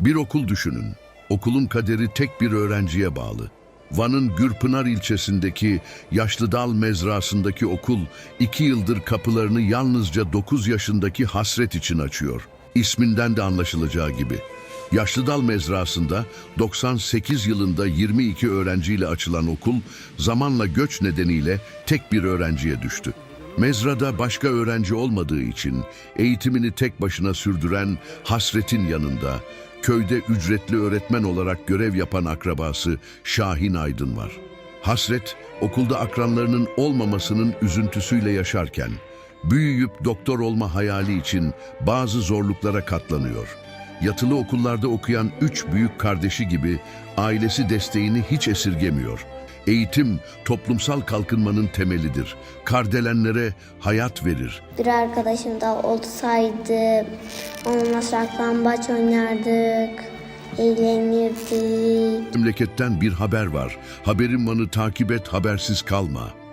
Bir okul düşünün. Okulun kaderi tek bir öğrenciye bağlı. Van'ın Gürpınar ilçesindeki Yaşlıdal mezrasındaki okul iki yıldır kapılarını yalnızca 9 yaşındaki Hasret için açıyor. İsminden de anlaşılacağı gibi. Yaşlıdal mezrasında 98 yılında 22 öğrenciyle açılan okul zamanla göç nedeniyle tek bir öğrenciye düştü. Mezrada başka öğrenci olmadığı için eğitimini tek başına sürdüren Hasret'in yanında köyde ücretli öğretmen olarak görev yapan akrabası Şahin Aydın var. Hasret okulda akranlarının olmamasının üzüntüsüyle yaşarken büyüyüp doktor olma hayali için bazı zorluklara katlanıyor. Yatılı okullarda okuyan üç büyük kardeşi gibi ailesi desteğini hiç esirgemiyor. Eğitim toplumsal kalkınmanın temelidir. Kardelenlere hayat verir. Bir arkadaşım da olsaydı onunla saklambaç oynardık, eğlenirdik. Memleketten bir haber var. Haberin vanı takip et, habersiz kalma.